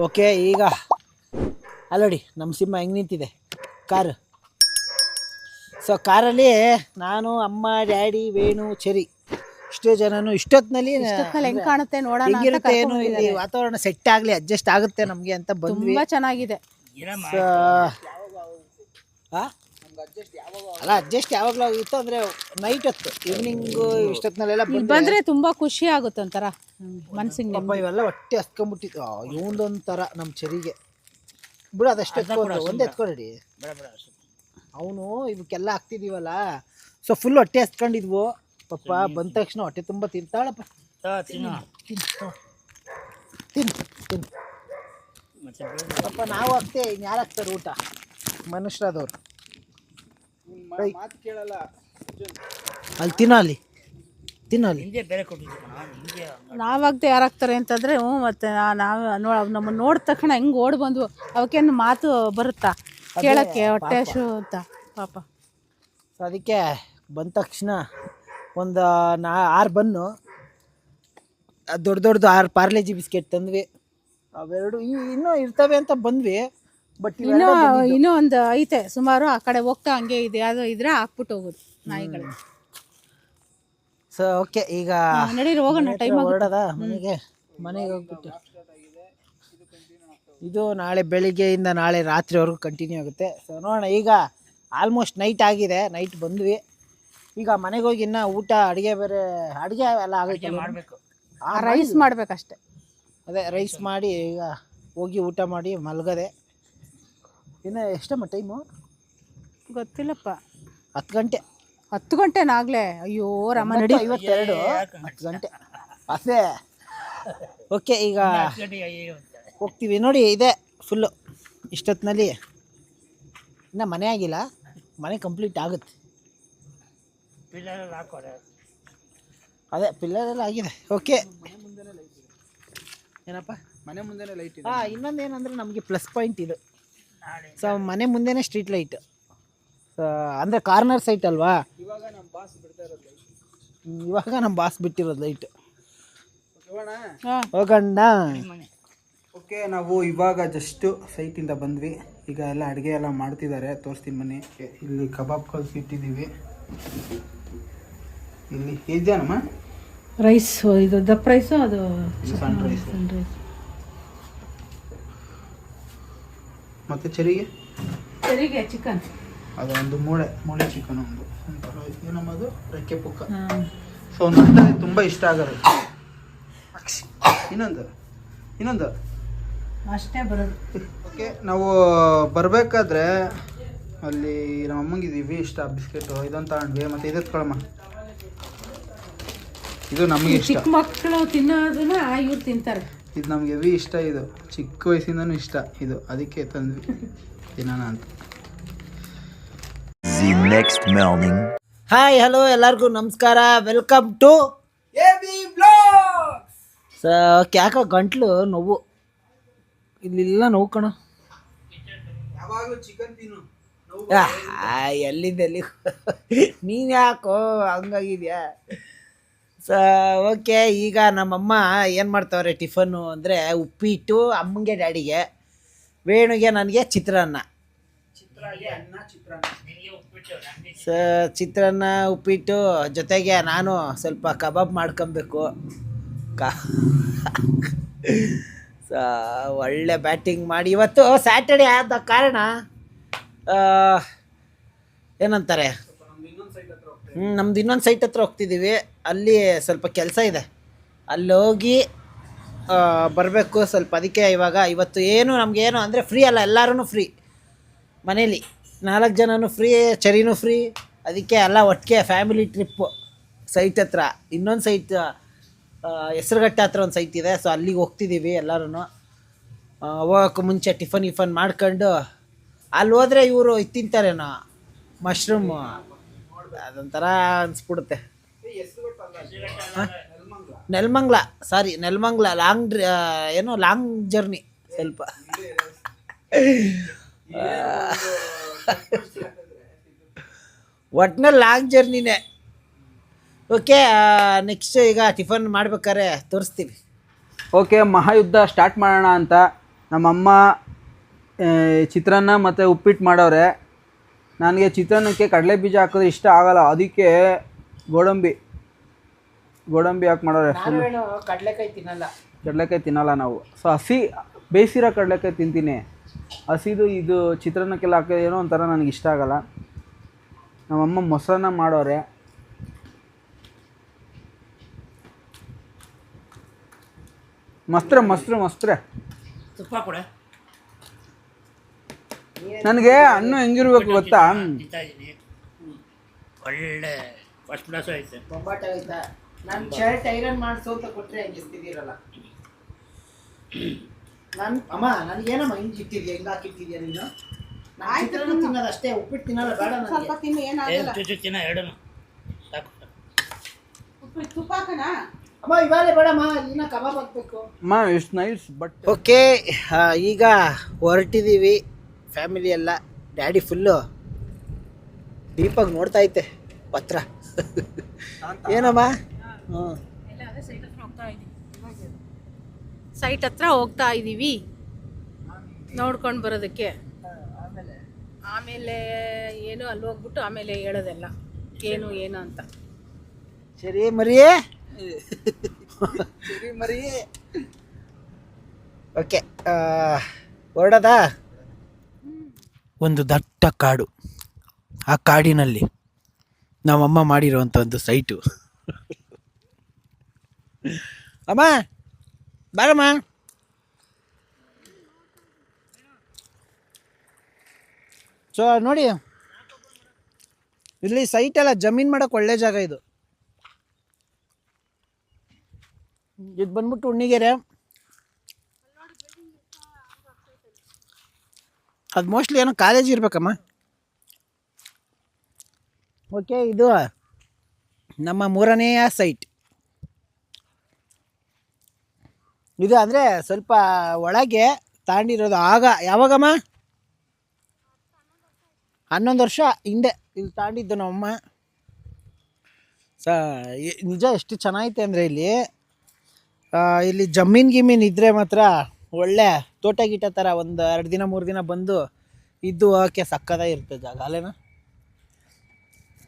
Okay ಈಗ. ಅಲ್ಲೋಡಿ ನಮ್ಮ ಸಿಂಹ ಹೆಂಗೆ ನಿಂತಿದೆ? ಕಾರು. ಸೊ ಕಾರಲ್ಲಿ ನಾನು ಅಮ್ಮ ಡ್ಯಾಡಿ ವೇಣು ಚರಿ. ಇಷ್ಟೇ ಜನನು ಇಷ್ಟೊತ್ತಿನಲ್ಲಿ ಹೆಂಗ್ ಕಾಣುತ್ತೆ ನೋಡೋಣ ಅಂತ ಹೆಂಗಿರುತ್ತೆ ಏನು ಕರ್ಕೊಂಡ್ ಇಲ್ಲಿ. ವಾತಾವರಣ ಸೆಟ್ ಆಗಲಿ ಅಡ್ಜಸ್ಟ್ ಆಗುತ್ತೆ ನಮಗೆ ಅಂತ ಬಂದ್ವಿ. ತುಂಬಾ ಚೆನ್ನಾಗಿದೆ. ಸೊ ಆ? ಅಲ್ಲ ಅಡ್ಜಸ್ಟ್ ಯಾವಾಗಲೂ ಇತ್ತು ಅಂದರೆ ನೈಟ್ ಹೊತ್ತು ಈವ್ನಿಂಗ್ ಇಷ್ಟೊತ್ತಿನಲ್ಲೆಲ್ಲ ಬಂದ್ರೆ ತುಂಬಾ ಖುಷಿ ಆಗುತ್ತೆ ಒಂಥರ ಮನ್ಸಿಗೆ ಪಾಪ ಇವೆಲ್ಲ ಹೊಟ್ಟೆ ಹಸ್ಕೊಂಬಿಟ್ಟಿತ್ತು ಇವೊಂದೊಂಥರ ನಮ್ಮ ಚರಿಗೆ. ಬಿಡು ಅದಷ್ಟು ಎತ್ಕೊಂಡು ಒಂದೇ ಎತ್ಕೊಡಿ ಅವನು ಇವಕ್ಕೆಲ್ಲ ಹಾಕ್ತಿದೀವಲ್ಲ ಸೊ ಫುಲ್ ಹೊಟ್ಟೆ ಹಸ್ಕೊಂಡಿದ್ವು. ಪಪ್ಪ ಬಂದ ತಕ್ಷಣ ಹೊಟ್ಟೆ ತುಂಬ ತಿಂತಾಳಪ್ಪ. ತಿನ್ನು. ತಿನ್ನು ತಿನ್ನು ಪಾಪ ನಾವು ಹಾಕ್ತೆ ಇನ್ನು ಯಾರು ಹಾಕ್ತಾರೆ ಊಟ? ಮನುಷ್ಯರಾದವ್ರು ಅಲ್ಲಿ ತಿನ್ನೋ ಅಲ್ಲಿ. ತಿನ್ನೋ ಅಲ್ಲಿ. ನಾವಾಗ್ದೆ ಯಾರಾಗ್ತಾರೆ ಅಂತಂದ್ರೆ ಹ್ಞೂ ಮತ್ತೆ ನಾವು ನೋ ನಮ್ಮನ್ನು ನೋಡಿದ ತಕ್ಷಣ ಹೆಂಗ್ ಓಡ್ ಬಂದ್ವು ಅವಕ್ಕೇನು ಮಾತು ಬರುತ್ತಾ? ಕೇಳಕ್ಕೆ ಹೊಟ್ಟೆ ಹಸು ಅಂತ ಪಾಪ. ಸೊ ಅದಕ್ಕೆ ಬಂದ ತಕ್ಷಣ ಒಂದು ನಾ ಆರು ಬನ್ನು ದೊಡ್ಡ ದೊಡ್ಡದು ಆರು ಪಾರ್ಲೇಜಿ ಬಿಸ್ಕೆಟ್ ತಂದ್ವಿ. ಅವೆರಡು ಇನ್ನೂ ಇರ್ತವೆ ಅಂತ ಬಂದ್ವಿ. ಬಟ್ ಇನ್ನೂ ಇನ್ನೂ ಒಂದು ಐತೆ ಸುಮಾರು ಆ ಕಡೆ ಹೋಗ್ತಾ ಹಂಗೆ ಇದೆ ಯಾವ್ದೋ ಇದ್ರೆ ಹಾಕ್ಬಿಟ್ಟು ಹೋಗೋದು ನಾಯಿಗಳು. ಸೊ ಓಕೆ ಈಗ ನಡೀರಿ ಹೋಗೋಣ ಟೈಮ್ ಹೊರಡದ? ಮನೆಗೆ? ಮನೆಗೆ ಹೋಗ್ಬಿಟ್ಟು. ಇದು ನಾಳೆ ಬೆಳಿಗ್ಗೆಯಿಂದ ನಾಳೆ ರಾತ್ರಿವರೆಗೂ ಕಂಟಿನ್ಯೂ ಆಗುತ್ತೆ. ಸೊ ನೋಡೋಣ ಈಗ ಆಲ್ಮೋಸ್ಟ್ ನೈಟ್ ಆಗಿದೆ ನೈಟ್ ಬಂದ್ವಿ. ಈಗ ಮನೆಗೆ ಹೋಗಿ ಇನ್ನ ಊಟ ಅಡುಗೆ ಬೇರೆ ಅಡುಗೆ ಎಲ್ಲ ಆಗುತ್ತೆ ಮಾಡಬೇಕು. ರೈಸ್ ಮಾಡ್ಬೇಕಷ್ಟೆ. ಅದೇ ರೈಸ್ ಮಾಡಿ ಈಗ ಹೋಗಿ ಊಟ ಮಾಡಿ ಮಲಗದೆ. ಇನ್ನು ಎಷ್ಟಮ್ಮ ಟೈಮು ಗೊತ್ತಿಲ್ಲಪ್ಪ. ಹತ್ತು ಗಂಟೆ. ಹತ್ತು ಗಂಟೆನಾಗ್ಲೇ ಅಯ್ಯೋ ರಾಮ ನಡಿ. ಐವತ್ತೆರಡು ಹತ್ತು ಗಂಟೆ. ಅದೇ. ಓಕೆ ಈಗ ಹೋಗ್ತೀವಿ. ನೋಡಿ ಇದೆ ಫುಲ್ಲು ಇಷ್ಟೊತ್ತಿನಲ್ಲಿ ಇನ್ನು ಮನೆ ಆಗಿಲ್ಲ. ಮನೆ ಕಂಪ್ಲೀಟ್ ಆಗುತ್ತೆ. ಅದೇ ಪಿಲ್ಲರೆಲ್ಲ ಆಗಿದೆ. ಓಕೆ. ಏನಪ್ಪ? ಮನೆ ಮುಂದೆ ಲೈಟ್ ಇದೆ. ಹಾಂ ಇನ್ನೊಂದು ಏನಂದ್ರೆ ನಮಗೆ ಪ್ಲಸ್ ಪಾಯಿಂಟ್ ಇದು. ಸೊ ಮನೆ ಮುಂದೆನೇ ಸ್ಟ್ರೀಟ್ ಲೈಟ್ ಸೊ ಅಂದರೆ ಕಾರ್ನರ್ ಸೈಟ್ ಅಲ್ವಾ? ಇವಾಗ ನಮ್ಮ ಬಾಸ್ ಬಿಡ್ತಾ ಇರೋದು ಲೈಟ್ ಹ್ಮ್, ಇವಾಗ ನಮ್ಮ ಬಾಸ್ ಬಿಟ್ಟಿರೋದು ಲೈಟ್ ಹೋಗಣ್ಣ ಓಕೆ ನಾವು ಇವಾಗ ಜಸ್ಟ್ ಸೈಟಿಂದ ಬಂದ್ವಿ. ಈಗ ಎಲ್ಲ ಅಡಿಗೆ ಎಲ್ಲ ಮಾಡ್ತಿದ್ದಾರೆ. ತೋರಿಸ್ತೀನಿ ಬನ್ನಿ. ಇಲ್ಲಿ ಕಬಾಬ್ ಕಲ್ಸಿ ಇಟ್ಟಿದ್ದೀವಿ. ಇಲ್ಲಿ ಇದೆಯಮ್ಮ ರೈಸ್ ಇದು ದಪ್ಪ ರೈಸು ಅದು ಸಣ್ಣ ರೈಸ್ ಮತ್ತೆ ಚರಿಗೆ? ಚರಿಗೆ ಚಿಕನ್ ಅದು ಒಂದು ಮೂಳೆ ಮೂಳೆ ಚಿಕನ್ ಒಂದು. ನಮ್ಮದು ರೆಕ್ಕೆ ಪುಕ್ಕ. ಸೊ ಒಂದು ತುಂಬ ಇಷ್ಟ ಆಗಲ್ಲ. ಇನ್ನೊಂದು ಇನ್ನೊಂದು. ಅಷ್ಟೇ ಬರೋದು. ಓಕೆ ನಾವು ಬರಬೇಕಾದ್ರೆ ಅಲ್ಲಿ ನಮ್ಮ ಅಮ್ಮಂಗಿದ್ದೀವಿ ಇಷ್ಟ ಬಿಸ್ಕೆಟು ಇದೊಂದು ತಗೊಂಡ್ವಿ. ಮತ್ತೆ ಇದು ಎತ್ಕೊಳಮ್ಮ ಇದು ನಮಗೆ ಚಿಕ್ಕ ಮಕ್ಕಳು ತಿನ್ನೋದನ್ನ ಇವ್ರು ತಿಂತಾರೆ. ಇದು ನಮ್ಗೆ ಹೆವಿ ಇಷ್ಟ ಇದು ಚಿಕ್ಕ ವಯಸ್ಸಿಂದನೂ ಇಷ್ಟ. ಇದು ಅದಕ್ಕೆ ತಂದ್ವಿ. ತಿನ್ನೋಣ ಅಂತ. ನೆಕ್ಸ್ಟ್ ಮಾರ್ನಿಂಗ್ ಹಾಯ್ ಹಲೋ ಎಲ್ಲರಿಗೂ ನಮಸ್ಕಾರ. ವೆಲ್ಕಮ್ ಟು ಸೊ ಯಾಕೋ ಗಂಟ್ಲು ನೋವು? ಇಲ್ಲಿಲ್ಲ ನೋವು ಕಣ. ಎಲ್ಲಿಂದ ಎಲ್ಲಿ ನೀನು ಯಾಕೋ ಹಂಗಾಗಿದ್ಯಾ? ಸೊ ಓಕೆ ಈಗ ನಮ್ಮಮ್ಮ ಏನು ಮಾಡ್ತಾವ್ರೆ ಟಿಫನ್ನು ಅಂದರೆ ಉಪ್ಪಿಟ್ಟು ಅಮ್ಮಂಗೆ ಡ್ಯಾಡಿಗೆ ವೇಣುಗೆ ನನಗೆ ಚಿತ್ರಾನ್ನ. ಸ ಚಿತ್ರಾನ್ನ. ಉಪ್ಪಿಟ್ಟು ಜೊತೆಗೆ ನಾನು ಸ್ವಲ್ಪ ಕಬಾಬ್ ಮಾಡ್ಕೊಬೇಕು. ಕ ಸೊ ಒಳ್ಳೆ ಬ್ಯಾಟಿಂಗ್ ಮಾಡಿ. ಇವತ್ತು ಸ್ಯಾಟರ್ಡೆ ಆದ ಕಾರಣ ಏನಂತಾರೆ? ನಮ್ದು ಇನ್ನೊಂದು ಸೈಟ್ ಹತ್ರ ಹೋಗ್ತಿದ್ದೀವಿ ಅಲ್ಲಿ ಸ್ವಲ್ಪ ಕೆಲಸ ಇದೆ. ಅಲ್ಲಿ ಹೋಗಿ ಬರಬೇಕು ಸ್ವಲ್ಪ. ಅದಕ್ಕೆ ಇವಾಗ ಇವತ್ತು ಏನು ನಮಗೇನು ಅಂದರೆ ಫ್ರೀ ಅಲ್ಲ ಎಲ್ಲರೂ ಫ್ರೀ ಮನೇಲಿ ನಾಲ್ಕು ಜನನೂ ಫ್ರೀ ಚರಿನೂ ಫ್ರೀ ಅದಕ್ಕೆ ಎಲ್ಲ ಒಟ್ಟಿಗೆ ಫ್ಯಾಮಿಲಿ ಟ್ರಿಪ್ಪು ಸೈಟ್ ಹತ್ರ. ಇನ್ನೊಂದು ಸೈಟ್ ಹೆಸರುಗಟ್ಟೆ ಹತ್ರ ಒಂದು ಸೈಟ್ ಇದೆ. ಸೊ ಅಲ್ಲಿಗೆ ಹೋಗ್ತಿದ್ದೀವಿ ಎಲ್ಲರೂ ಹೋಗೋಕ್ಕೂ ಮುಂಚೆ ಟಿಫನ್ ಇಫನ್ ಮಾಡ್ಕೊಂಡು, ಅಲ್ಲಿ ಹೋದರೆ ಇವರು ತಿಂತಾರೇನೋ? ಮಶ್ರೂಮು ಅದೊಂಥರ ಅನ್ಸ್ಬಿಡುತ್ತೆ. ನೆಲ್ಮಂಗ್ಲ ಸಾರಿ ನೆಲ್ಮಂಗ್ಲ ಲಾಂಗ್ ಡ್ರಿ ಏನೋ ಲಾಂಗ್ ಜರ್ನಿ ಸ್ವಲ್ಪ. ಒಟ್ನಲ್ಲಿ ಲಾಂಗ್ ಜರ್ನಿನೇ ಓಕೆ ನೆಕ್ಸ್ಟ್ ಈಗ ಟಿಫನ್ ಮಾಡ್ಬೇಕಾದ್ರೆ ತೋರಿಸ್ತೀವಿ. ಓಕೆ ಮಹಾಯುದ್ಧ ಸ್ಟಾರ್ಟ್ ಮಾಡೋಣ ಅಂತ. ನಮ್ಮಮ್ಮ ಚಿತ್ರಾನ್ನ ಮತ್ತು ಉಪ್ಪಿಟ್ಟು ಮಾಡವ್ರೆ ನನಗೆ ಚಿತ್ರಾನ್ನಕ್ಕೆ ಕಡಲೆ ಬೀಜ ಹಾಕಿದ್ರೆ ಇಷ್ಟ ಆಗಲ್ಲ ಅದಕ್ಕೆ ಗೋಡಂಬಿ. ಗೋಡಂಬಿ ಹಾಕಿ ಮಾಡೋರೆ? ಕಡಲೆಕಾಯಿ ತಿನ್ನಲ್ಲ. ಕಡಲೆಕಾಯಿ ತಿನ್ನಲ್ಲ ನಾವು. ಸೊ ಹಸಿ ಬೇಯಿಸಿರೋ ಕಡಲೆಕಾಯಿ ತಿಂತೀನಿ. ಹಸಿದು ಇದು ಚಿತ್ರಾನ್ನಕ್ಕೆಲ್ಲ ಹಾಕಿದ್ರೆ ಏನೋ ಒಂಥರ ನನಗೆ ಇಷ್ಟ ಆಗಲ್ಲ. ನಮ್ಮಮ್ಮ ಮೊಸರನ್ನ ಮಾಡೋರೆ. ಮಸ್ತ್ರೆ ಮಸ್ತ್ರೆ ಮಸ್ತ್ರೆ. ತುಪ್ಪ ಕೊಡ. ನನಗೆ ಹಣ್ಣು ಹೆಂಗಿರ್ಬೇಕು ಗೊತ್ತಾ? ತಿಂತಾ ಒಳ್ಳೆ ಫಸ್ಟ್ ಕ್ಲಾಸ್ ಐತೆ ಬೊಂಬಾಟ ಆಯ್ತಾ? ನಾನು ಶರ್ಟ್ ಐರನ್ ಮಾಡಿಸು ಅಂತ ಕೊಟ್ಟರೆ ಇರ್ತಿದ್ದೀರಲ್ಲ ನಾನು ಅಮ್ಮ ನನಗೇನಮ್ಮ ಹಿಂಗೆ ಇಟ್ಟಿದ್ಯಾ? ಹಿಂಗೆ ಹಾಕಿಟ್ಟಿದ್ಯಾ ನೀನು? ನಾನು ಚಿತ್ರಾನ್ನ ತಿನ್ನೋದು ಅಷ್ಟೇ ಉಪ್ಪಿಟ್ಟು ತಿನ್ನಲ್ಲ ಬೇಡ ಸ್ವಲ್ಪ ನನಗೆ. ತಿನ್ನು ಏನಾಗಲ್ಲ. ಚುಚ್ಚು ಚಿನ್ನ ಎರಡೂ ಸಾಕು ಉಪ್ಪಿಟ್ಟು ತುಪ್ಪ ಹಾಕೋಣ? ಅಮ್ಮ ಇವಾಗಲೇ ಬೇಡಮ್ಮ ಇನ್ನ ಕಬಾಬ್ ಹಾಕ್ಬೇಕು. ಅಮ್ಮ ಎಷ್ಟು ನೈಸ್ ಬಟ್ ಓಕೆ ಈಗ ಹೊರಟಿದ್ದೀವಿ ಫ್ಯಾಮಿಲಿ ಎಲ್ಲ ಡ್ಯಾಡಿ ಫುಲ್ಲು ದೀಪಾಗಿ ನೋಡ್ತಾ ಐತೆ ಪತ್ರ. ಏನಮ್ಮ? ಹ್ಞೂ ಸೈಟ್ ಹತ್ರ ಹೋಗ್ತಾ ಇದ್ದೀವಿ. ನೋಡ್ಕೊಂಡು ಬರೋದಕ್ಕೆ. ಆಮೇಲೆ ಏನು ಅಲ್ಲಿ ಹೋಗ್ಬಿಟ್ಟು ಆಮೇಲೆ ಹೇಳೋದೆಲ್ಲ. ಏನು ಏನು ಅಂತ. ಸರಿ ಮರಿಯೇ. ಸರಿ ಮರಿ ಓಕೆ ಹೊರಡದಾ? ಒಂದು ದಟ್ಟ ಕಾಡು. ಆ ಕಾಡಿನಲ್ಲಿ ನಮ್ಮಮ್ಮ ಮಾಡಿರುವಂಥ ಒಂದು ಸೈಟು. ಅಮ್ಮ, ಬಾರಮ್ಮ. ಸೊ, ನೋಡಿ. ಇಲ್ಲಿ ಸೈಟ್ ಜಮೀನ್ ಮಾಡಕ್ ಒಳ್ಳೆ ಜಾಗ ಇದು. ಇದು ಬಂದ್ಬಿಟ್ಟು ಉಣ್ಣಿಗೆರೆ. ಅದು ಮೋಸ್ಟ್ಲಿ ಏನೋ ಕಾಲೇಜ್ ಇರಬೇಕಮ್ಮ. ಓಕೆ ಇದು ನಮ್ಮ ಮೂರನೆಯ ಸೈಟ್ ಇದು ಅಂದರೆ ಸ್ವಲ್ಪ ಒಳಗೆ ತಾಂಡಿರೋದು ಆಗ, ಯಾವಾಗಮ್ಮ? ಹನ್ನೊಂದು ವರ್ಷ ಹಿಂದೆ ಇಲ್ಲಿ ತಾಂಡಿದ್ದು ನಮ್ಮಮ್ಮ. ಸ ನಿಜ ಎಷ್ಟು ಚೆನ್ನಾಗೈತೆ ಅಂದರೆ ಇಲ್ಲಿ ಇಲ್ಲಿ ಜಮೀನ್ ಗಿಮೀನ್ ಇದ್ದರೆ ಮಾತ್ರ ಒಳ್ಳೆ ತೋಟ ಗೀಟ ಥರ ಒಂದು ಎರಡು ದಿನ ಮೂರು ದಿನ ಬಂದು ಇದ್ದು ಹೋಗೋಕ್ಕೆ ಸಕ್ಕದ ಇರುತ್ತೆ ಜಾಗ. ಅಲ್ಲೇನ?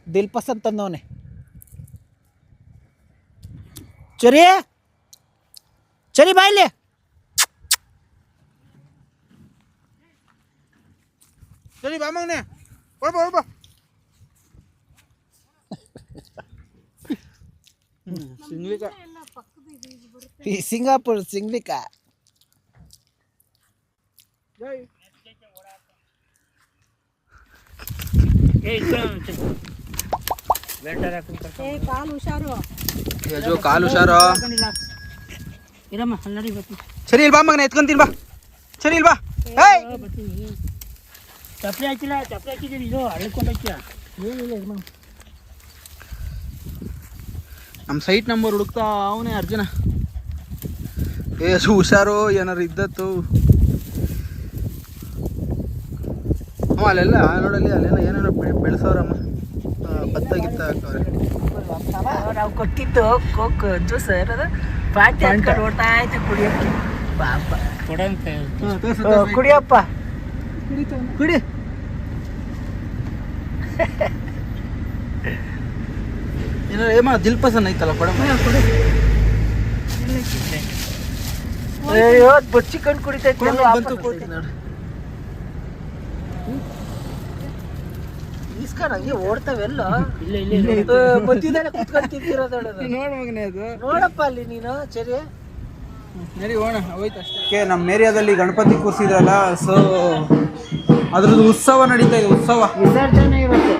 ದಿಲ್ ಪಸಂದ್ ತಂದವನೆ. ಚರಿ! ಚರಿ ಬಾಯ್ಲಿ ಚರಿ ಬಾ ಮಗನೆ. ಹೊರಬ ಹೊರಬ ಸಿಂಗ್ಲಿಕ. ಈ ಸಿಂಗಾಪುರ್ ಸಿಂಗ್ಲಿಕ. ಕಾಲು ಹುಷಾರು. ಸರಿ ಇಲ್ ಬಾ ಮಗನೆ ಎತ್ಕೊಂತೀನಿ ಬಾ. ಸರಿ ಇಲ್ ಬಾ. ಹೇಯ್ ಬರ್ತೀನಿ ಚಪ್ಪಲಿ ಹಾಕಿಲ್ಲ ಚಪ್ಪಲಿ ಹಾಕಿದ್ದೀನಿ. ಇದು ಅಳ್ಕೊಂಡು ನಮ್ ನಮ್ಮ ಸೈಟ್ ನಂಬರ್ ಹುಡುಕ್ತಾ ಅವನೇ ಅರ್ಜುನ. ಏಸು ಹುಷಾರು ಏನಾರು ಇದ್ದತ್ತು ಅಮ್ಮ ಅಲ್ಲೆಲ್ಲ ನೋಡಲ್ಲಿ ಅಲ್ಲೆಲ್ಲ ಏನೇನೋ ಬೆಳೆ ಬೆಳೆಸೋರಮ್ಮ. ಭತ್ತ ಗಿತ್ತ ಹಾಕವ್ರೆ ನಾವು ಕೊಟ್ಟಿದ್ದು ಕೋಕ್ ಜ್ಯೂಸ್ ಇರೋದು ಪಾಟಿ. ಹಾಕೊಂಡು ಓಡ್ತಾ ಇತ್ತು ಕುಡಿಯೋಕ್ಕೆ. ಪಾಪ. ಕೊಡಂತ. ಕುಡಿಯಪ್ಪ. ಕುಡಿ. ಏನೋ ಏಮ ದಿಲ್ ಪಸಂದ್ ಐತಲ್ಲ ಕೊಡಮ್ಮ. ಅಯ್ಯೋ ಬಚ್ಚಿಕೊಂಡು ಕುಡಿತೈತೆ ಕೊಡಮ್ಮ, ಬಂತು ಕೊಡ್ತೀನಿ ನೋಡು. ಇಸ್ಕೊಂಡು ಹಂಗೆ ಓಡ್ತಾವೆಲ್ಲ ಇಲ್ಲ ಇಲ್ಲ ಬತ್ತಿದಾನೆ ಕುತ್ಕೊಂಡು ತಿಂತಿರೋದು ನೋಡು ಮಗನೇ ಅದು. ನೋಡಪ್ಪ ಅಲ್ಲಿ ನೀನು ಸರಿ. ನಡಿ ಹೋಣ ಹೋಯ್ತು ಅಷ್ಟೇ. ನಮ್ಮ ಏರಿಯಾದಲ್ಲಿ ಗಣಪತಿ ಕೂರಿಸಿದ್ರಲ್ಲ ಸೊ ಅದ್ರದ್ದು ಉತ್ಸವ ನಡೀತಾ ಇದೆ ಉತ್ಸವ. ವಿಸರ್ಜನೆ ಇವತ್ತು.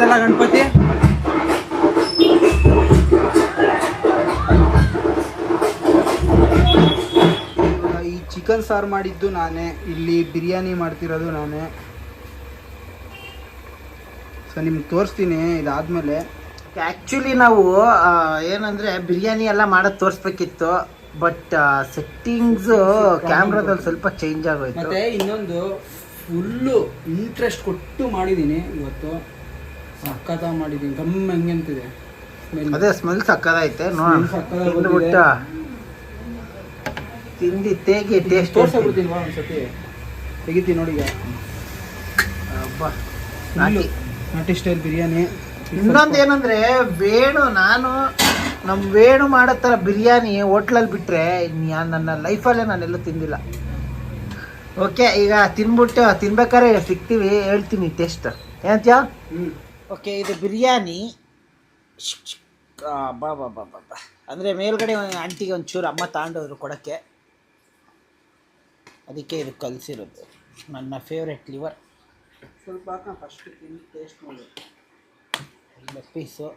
ಚೆನ್ನಾಯ್ತಲ್ಲ ಗಣಪತಿ? ಈ ಚಿಕನ್ ಸಾರು ಮಾಡಿದ್ದು ನಾನೇ. ಇಲ್ಲಿ ಬಿರಿಯಾನಿ ಮಾಡ್ತಿರೋದು ನಾನೇ. ಸೊ ನಿಮ್ಗೆ ತೋರಿಸ್ತೀನಿ ಇದಾದ್ಮೇಲೆ. ಆ್ಯಕ್ಚುಲಿ ನಾವು ಏನಂದರೆ ಏನಂದ್ರೆ ಬಿರಿಯಾನಿ ಎಲ್ಲ ಮಾಡೋದು ತೋರಿಸ್ಬೇಕಿತ್ತು ಬಟ್ ಸೆಟ್ಟಿಂಗ್ಸ್ ಕ್ಯಾಮ್ರಾದಲ್ಲಿ ಸ್ವಲ್ಪ ಚೇಂಜ್ ಆಗೋಯ್ತು. ಮತ್ತೆ ಇನ್ನೊಂದು ಫುಲ್ಲು ಇಂಟ್ರೆಸ್ಟ್ ಕೊಟ್ಟು ಮಾಡಿದ್ದೀನಿ ಇವತ್ತು. ಸಕ್ಕತ್ತ ಮಾಡಿದೀನಿ ಗಮ್ ಹೆಂಗೆ ಅಂತಿದೆ. ಅದೇ ಸ್ಮೆಲ್ ಸಕ್ಕದೈತೆ ನೋಡೋಣ ಸಕ್ಕತ್ತಾಗಿ ತಿಂದ್ಬಿಟ್ಟು. ತಿಂದು ತೇಗಿ ಟೇಸ್ಟ್ ತೋರ್ಸಬಿಡ್ತೀನಿ ಒಂದ್ಸತಿ? ತೆಗಿತೀನಿ ನೋಡಿ ಈಗ. ನಾಟಿ. ನಾಟಿ ಸ್ಟೈಲ್ ಬಿರಿಯಾನಿ. ಇನ್ನೊಂದು ಏನಂದ್ರೆ ವೇಣು ನಾನು ನಮ್ಮ ವೇಣು ಮಾಡೋ ಥರ ಬಿರಿಯಾನಿ ಹೋಟ್ಲಲ್ಲಿ ಬಿಟ್ರೆ ನನ್ನ ಲೈಫಲ್ಲೇ ನಾನೆಲ್ಲೂ ತಿಂದಿಲ್ಲ. ಓಕೆ ಈಗ ತಿನ್ಬಿಟ್ಟು ತಿನ್ಬೇಕಾದ್ರೆ ಸಿಗ್ತೀವಿ ಹೇಳ್ತೀನಿ ಟೇಸ್ಟ್ ಏನಂತ್ಯ? ಓಕೆ ಇದು ಬಿರಿಯಾನಿ. ಬಾ ಬಾ ಬಾ ಬಾ ಅಂದರೆ ಮೇಲ್ಗಡೆ ಆಂಟಿಗೆ ಒಂಚೂರು ಅಮ್ಮ ತಗೊಂಡೋದ್ರು ಕೊಡೋಕ್ಕೆ. ಅದಕ್ಕೆ ಇದು ಕಲಿಸಿರೋದು. ನನ್ನ ಫೇವ್ರೆಟ್ ಲಿವರ್ ಸ್ವಲ್ಪ ಫಸ್ಟ್ ತಿಂದು ಟೇಸ್ಟ್ ಮಾಡಿ ಪೀಸು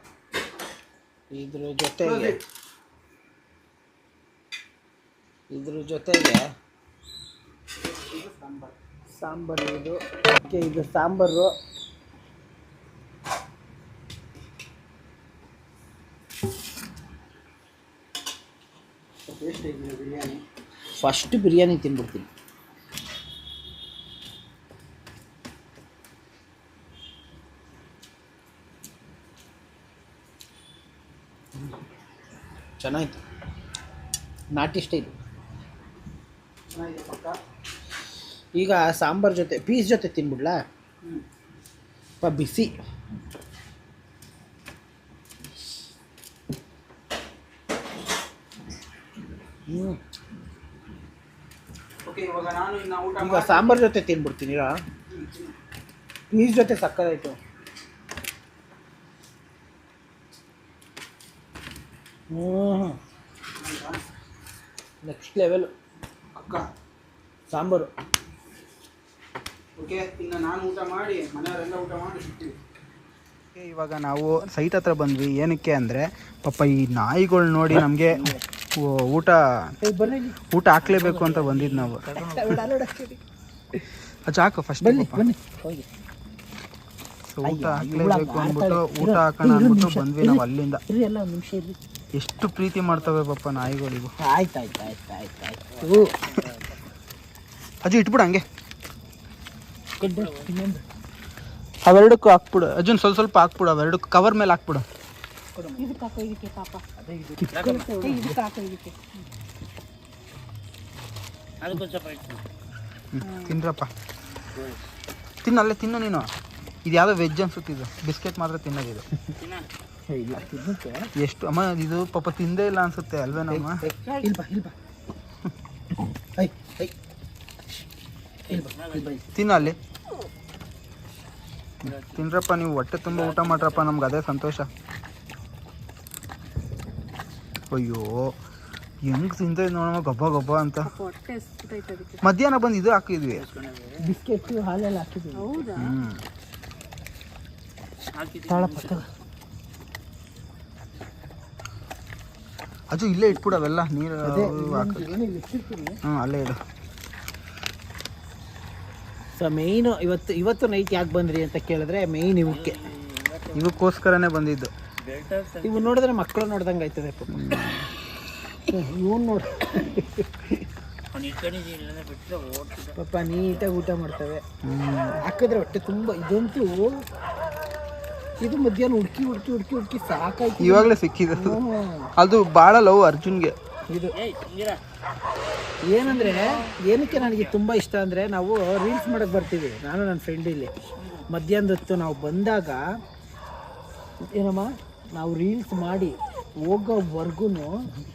ಇದ್ರ ಜೊತೆಗೆ ಇದ್ರ ಜೊತೆಗೆ ಸಾಂಬಾರು. ಇದು. ಓಕೆ ಇದು ಸಾಂಬಾರು ಟೇಸ್ಟ್ ಹೇಗಿದೆ ಬಿರಿಯಾನಿ ಫಸ್ಟ್ ಬಿರಿಯಾನಿ ತಿನ್ಬಿಡ್ತೀನಿ ಚೆನ್ನಾಗಿತ್ತು ನಾಟಿ ಸ್ಟೈಲ್ ಈಗ ಸಾಂಬಾರ್ ಜೊತೆ ಪೀಸ್ ಜೊತೆ ತಿನ್ಬಿಡ್ಲಾ? ಬಿಸಿ ಹ್ಞೂ ಓಕೆ ಇವಾಗ ನಾನು ಇನ್ನು ಊಟ ಈಗ ಸಾಂಬಾರ್ ಜೊತೆ ತಿನ್ಬಿಡ್ತೀನಿ ಇರಾ? ಪೀಸ್ ಜೊತೆ ಸಕ್ಕದಾಯ್ತು. ಹ್ಞೂ ನೆಕ್ಸ್ಟ್ ಲೆವೆಲ್ ಅಕ್ಕ. ಸಾಂಬಾರು. ಓಕೆ ಇನ್ನು ನಾನು ಊಟ ಮಾಡಿ ಮನೆಯವರೆಲ್ಲ ಊಟ ಮಾಡಿ ಸಿಗ್ತೀವಿ ಇವಾಗ ನಾವು ಸೈಟ್ ಹತ್ರ ಬಂದ್ವಿ. ಏನಕ್ಕೆ ಅಂದರೆ ಪಾಪ ಈ ನಾಯಿಗಳು ನೋಡಿ ನಮಗೆ ಊಟ ಊಟ ಹಾಕ್ಲೇಬೇಕು ಅಂತ ಬಂದಿದ್ದು ನಾವು. ಅಚ್ಚ ಹಾಕು ಫಸ್ಟ್ ಬನ್ನಿ ಬನ್ನಿ. ಹೋಗಿ ಊಟ ಹಾಕ್ಲೇಬೇಕು ಅಂದ್ಬಿಟ್ಟು ಊಟ ಹಾಕೋಣ ಅಂದ್ಬಿಟ್ಟು ಬಂದ್ವಿ ನಾವು ಅಲ್ಲಿಂದ. ಎಷ್ಟು ಪ್ರೀತಿ ಮಾಡ್ತವೆ ಪಾಪ ನಾಯಿಗಳಿಗೂ. ಆಯ್ತು ಆಯ್ತು ಆಯ್ತು ಆಯ್ತು ಆಯ್ತು ಅಜ್ಜು ಇಟ್ಬಿಡು ಹಂಗೆ. ಅವೆರಡಕ್ಕೂ ಹಾಕ್ಬಿಡು. ಅಜ್ಜನ್ ಸ್ವಲ್ಪ ಸ್ವಲ್ಪ ಹಾಕ್ಬಿಡು ಅವೆರಡಕ್ಕೂ ಕವರ್ ಮೇಲೆ ಹಾಕ್ಬಿಡು. ಇದಕ್ಕೆ ಹಾಕೋ ಇದಕ್ಕೆ ಪಾಪ. ಏ, ಇದಕ್ಕೆ ಹಾಕೋ ಇದಕ್ಕೆ. ಅದಕ್ಕೊಂದು ಸ್ವಲ್ಪ ಇಟ್ಟು. ಹ್ಮ್, ತಿನ್ರಪ್ಪ. ತಿನ್ನು ಅಲ್ಲೇ ತಿನ್ನು ನೀನು. ಇದು ಯಾವುದೋ ವೆಜ್ ಅನ್ಸುತ್ತೆ ಇದು. ಬಿಸ್ಕೆಟ್ ಮಾತ್ರ ತಿನ್ನೋದಿದು ಎಷ್ಟು ಅಮ್ಮ ಇದು ಪಾಪ ತಿಂದೇ ಇಲ್ಲ ಅನ್ಸುತ್ತೆ ಅಲ್ವೇನಮ್ಮ ನಮ್ಮ? ತಿನ್ನಲ್ಲಿ. ತಿನ್ನು ಅಲ್ಲಿ. ತಿನ್ರಪ್ಪ ನೀವು ಹೊಟ್ಟೆ ತುಂಬ ಊಟ ಮಾಡ್ರಪ್ಪ ನಮ್ಗೆ ಅದೇ ಸಂತೋಷ. ಅಯ್ಯೋ ಹೆಂಗ್ ತಿಂತ ನೋಡಮ್ಮ ಗಬ್ಬ ಗಬ್ಬ ಅಂತ. ಹೊಟ್ಟೆ ಎಸ್ಬಿಟ್ಟೈತೆ ಅದಕ್ಕೆ. ಮಧ್ಯಾಹ್ನ ಬಂದು ಇದು ಹಾಕಿದ್ವಿ. ಬಿಸ್ಕೆಟ್ ಹಾಲೆಲ್ಲ ಹೌದಾ. ಅಜ್ಜು ಇಲ್ಲೇ ಇಟ್ಬಿಡು ಅವೆಲ್ಲ ನೀರು ಹ್ಞೂ ಅಲ್ಲೇ ಇಡು. ಸೊ ಮೇಯ್ನು ಇವತ್ತು ಇವತ್ತು ನೈಟ್ ಯಾಕೆ ಬಂದ್ರಿ ಅಂತ ಕೇಳಿದ್ರೆ ಮೇಯ್ನ್ ಇವಕ್ಕೆ. ಇವಕ್ಕೋಸ್ಕರನೇ ಬಂದಿದ್ದು. ಇವು ನೋಡಿದ್ರೆ ಮಕ್ಕಳು ನೋಡ್ದಂಗೆ ಆಯ್ತದೆ ಇವನ್ ನೋಡ ಪಾಪ ನೀಟಾಗಿ ಊಟ ಮಾಡ್ತವೆ. ಹಾಕಿದ್ರೆ ಹೊಟ್ಟೆ ತುಂಬ ಇದಂತೂ ಇದು ಮಧ್ಯಾಹ್ನ ಹುಡುಕಿ ಹುಡುಕಿ ಹುಡುಕಿ ಹುಡುಕಿ ಸಾಕಾಯ್ತು. ಇವಾಗಲೇ ಸಿಕ್ಕಿದ್ದು. ಅದು ಭಾಳ ಲವ್ ಅರ್ಜುನ್ಗೆ. ಇದು ಏನಂದರೆ ಏನಕ್ಕೆ ನನಗೆ ತುಂಬ ಇಷ್ಟ ಅಂದರೆ ನಾವು ರೀಲ್ಸ್ ಮಾಡಕ್ಕೆ ಬರ್ತೀವಿ ನಾನು ನನ್ನ ಫ್ರೆಂಡ್ ಇಲ್ಲಿ. ಮಧ್ಯಾಹ್ನದ ಹೊತ್ತು ನಾವು ಬಂದಾಗ ಏನಮ್ಮ? ನಾವು ರೀಲ್ಸ್ ಮಾಡಿ ಹೋಗೋವರೆಗೂ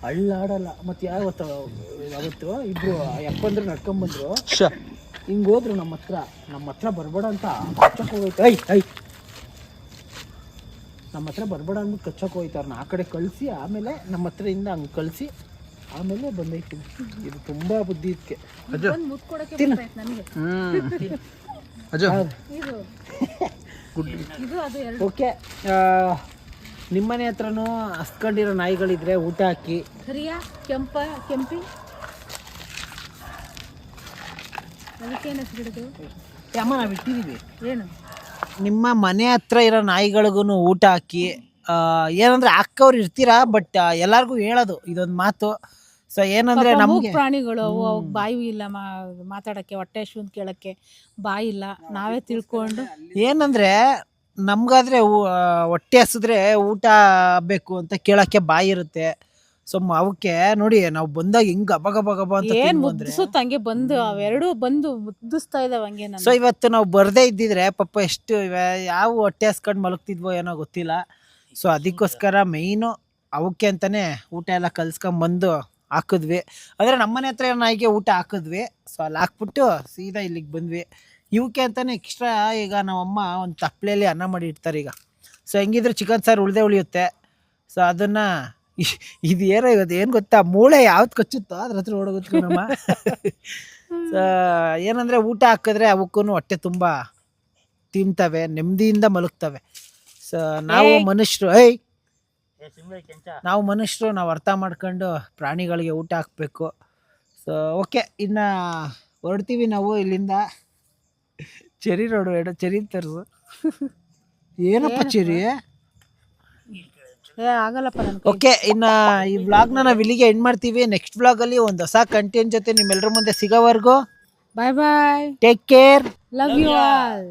ಅಳ್ಳಾಡಲ್ಲ. ಮತ್ತು ಯಾವತ್ತು ಅವತ್ತು ಇಬ್ರು ಯಪ್ಪಂದ್ರು ನಡ್ಕೊಂಬಂದ್ರು. ಹಿಂಗೆ ಹೋದ್ರು ನಮ್ಮ ಹತ್ರ. ನಮ್ಮ ಹತ್ರ ಬರ್ಬೇಡ ಅಂತ ಕಚ್ಚಕ್ಕೆ ಹೋಗೈತೆ ಐ ಐ ನಮ್ಮ ಹತ್ರ ಬರ್ಬೇಡ ಅಂದ್ಬಿಟ್ಟು ಕಚ್ಚಕ್ಕೆ ಹೋಯ್ತು ಅವ್ರನ್ನ ಆ ಕಡೆ ಕಳಿಸಿ ಆಮೇಲೆ ನಮ್ಮ ಹತ್ರದಿಂದ ಹಂಗೆ ಕಳಿಸಿ ಆಮೇಲೆ ಬಂದೈತಿ. ಇದು ತುಂಬಾ ಬುದ್ಧಿ ಇದಕ್ಕೆ ಅಜ್ಜು ಒಂದು ಮುತ್ತು ಕೊಡಕ್ಕೆ ಬರ್ತೈತೆ ನನಗೆ. ಹ್ಞೂ ಅಜ್ಜು ಇದು. ಇದು ಅದು ಎರಡು. ಓಕೆ. ನಿಮ್ಮನೆ ಹತ್ರನೂ ಹಸ್ಕೊಂಡಿರೋ ನಾಯಿಗಳಿದ್ರೆ ಊಟ ಹಾಕಿ. ಸರಿಯಾ? ಕೆಂಪ ಕೆಂಪಿ? ಅದಕ್ಕೇನು ಹೆಸರಿಡೋದು ಏ ಅಮ್ಮ ನಾವು ಇಟ್ಟಿದ್ದೀವಿ ಏನು? ನಿಮ್ಮ ಮನೆ ಹತ್ರ ಇರೋ ನಾಯಿಗಳಿಗೂ ಊಟ ಹಾಕಿ ಏನಂದ್ರೆ ಅಕ್ಕವ್ರು ಇರ್ತೀರಾ ಬಟ್ ಎಲ್ಲರಿಗೂ ಹೇಳೋದು ಇದೊಂದು ಮಾತು. ಸೊ ಏನಂದ್ರೆ ಪಾಪ ನಮಗೆ ಪ್ರಾಣಿಗಳು ಅವು ಬಾಯಿ ಇಲ್ಲ ಮಾ- ಮಾತಾಡಕ್ಕೆ ಹೊಟ್ಟೆ ಶೂನ್ ಕೇಳಕ್ಕೆ ಬಾಯಿ ಇಲ್ಲ. ನಾವೇ ತಿಳ್ಕೊಂಡು ಏನಂದ್ರೆ ನಮ್ಗಾದ್ರೆ ಹೊಟ್ಟೆ ಹಸಿದ್ರೆ ಊಟ ಬೇಕು ಅಂತ ಕೇಳಕ್ಕೆ ಬಾಯಿ ಇರುತ್ತೆ. ಸೊ ಅವಕ್ಕೆ ನೋಡಿ ನಾವು ಬಂದಾಗ ಹಿಂಗ್ ಗಬ ಗಬ ಗಬ ಅಂತ ಏನ್ ಮುದ್ದಿಸುತ್ತ ಹಂಗೆ ಬಂದು ಅವೆರಡು ಬಂದು ಮುದ್ದಿಸ್ತಾ ಇದಾವ ಹಂಗೆ ಸೊ ಇವತ್ತು ನಾವು ಬರ್ದೇ ಇದ್ದಿದ್ರೆ ಪಾಪ ಎಷ್ಟು ಯಾವ ಹೊಟ್ಟೆ ಹಸ್ಕೊಂಡು ಮಲಗ್ತಿದ್ವೋ ಏನೋ ಗೊತ್ತಿಲ್ಲ. ಸೊ ಅದಕ್ಕೋಸ್ಕರ ಮೇಯ್ನು ಅವಕ್ಕೆ ಅಂತಾನೆ ಊಟ ಎಲ್ಲ ಕಲ್ಸ್ಕೊಂಬಂದು ಹಾಕಿದ್ವಿ. ಅಂದ್ರೆ ನಮ್ಮನೆ ಹತ್ರ ನಾಯಿಗೆ ಊಟ ಹಾಕಿದ್ವಿ. ಸೊ ಅಲ್ಲಿ ಹಾಕ್ಬಿಟ್ಟು ಸೀದಾ ಇಲ್ಲಿಗೆ ಬಂದ್ವಿ. ಇವಕ್ಕೆ ಅಂತಾನೆ ಎಕ್ಸ್ಟ್ರಾ ಈಗ ನಮ್ಮಮ್ಮ ಒಂದು ತಪ್ಪಲೆಯಲ್ಲಿ ಅನ್ನ ಮಾಡಿ ಇಡ್ತಾರೆ ಈಗ. ಸೊ ಹೆಂಗಿದ್ರು ಚಿಕನ್ ಸಾರು ಉಳ್ದೇ ಉಳಿಯುತ್ತೆ. ಸೊ ಅದನ್ನು ಇದು ಏನೋ ಇವತ್ತು ಏನು ಗೊತ್ತಾ? ಮೂಳೆ ಯಾವ್ದು ಕಚ್ಚುತ್ತೋ ಅದ್ರ ಹತ್ರ ಓಡೋಗುತ್ತೆ ನಮ್ಮ ಸೊ ಏನಂದರೆ ಊಟ ಹಾಕಿದ್ರೆ ಅವಕ್ಕೂ ಹೊಟ್ಟೆ ತುಂಬ ತಿಂತವೆ ನೆಮ್ಮದಿಯಿಂದ ಮಲಗ್ತವೆ. ಸೊ ನಾವು ಮನುಷ್ಯರು ಐ ನಾವು ಮನುಷ್ಯರು ನಾವು ಅರ್ಥ ಮಾಡ್ಕೊಂಡು ಪ್ರಾಣಿಗಳಿಗೆ ಊಟ ಹಾಕಬೇಕು. ಸೊ ಓಕೆ ಇನ್ನು ಹೊರಡ್ತೀವಿ ನಾವು ಇಲ್ಲಿಂದ. ಚೆರಿ ನೋಡು ಎಡ ಚೆರಿ ತರಿಸು. ಏನಪ್ಪ ಚೆರಿ? ಏ ಆಗಲ್ಲಪ್ಪ ಓಕೆ ಇನ್ನು ಈ ವ್ಲಾಗ್ನ ನಾವು ಇಲ್ಲಿಗೆ ಎಂಡ್ ಮಾಡ್ತೀವಿ. ನೆಕ್ಸ್ಟ್ ವ್ಲಾಗಲ್ಲಿ ಒಂದು ಹೊಸ ಕಂಟೆಂಟ್ ಜೊತೆ ನಿಮ್ಮೆಲ್ಲರ ಮುಂದೆ ಸಿಗೋವರೆಗೂ. Bye bye take care love you all